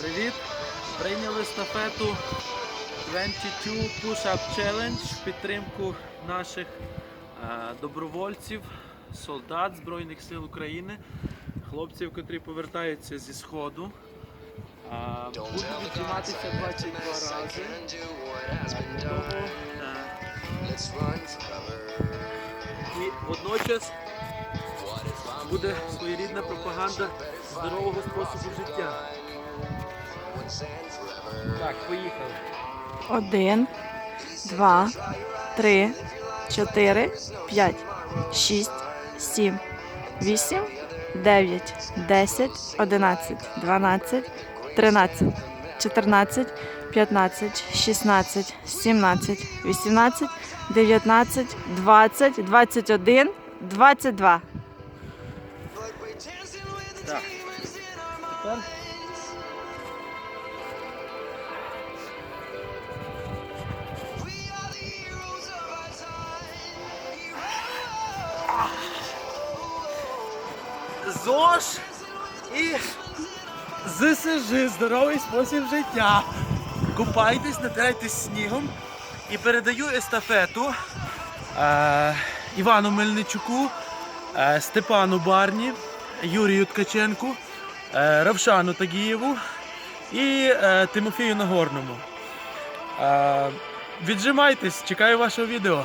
Привіт! Прийняли estafету 22 Push-Up Challenge в підтримку наших е, добровольців, солдат Збройних сил України, хлопців, котрі повертаються зі Сходу. Будуть віджиматися 22 рази. І водночас буде своєрідна пропаганда здорового способу життя. Так, поїхали. Один, два, три, чотири, п'ять, шість, сім, вісім, дев'ять, десять, одинадцять, дванадцять, тринадцять, чотирнадцять, п'ятнадцять, шістнадцять, сімнадцять, вісімнадцять, дев'ятнадцять, двадцять, двадцять один, двадцять два. Так. Тепер ЗОЖ і ЗСЖ, здоровий спосіб життя. Купайтесь, натирайтесь снігом і передаю естафету е, Івану Мельничуку, е, Степану Барні, Юрію Ткаченку, е, Равшану Тагієву і е, Тимофію Нагорному. Е, віджимайтесь, чекаю вашого відео.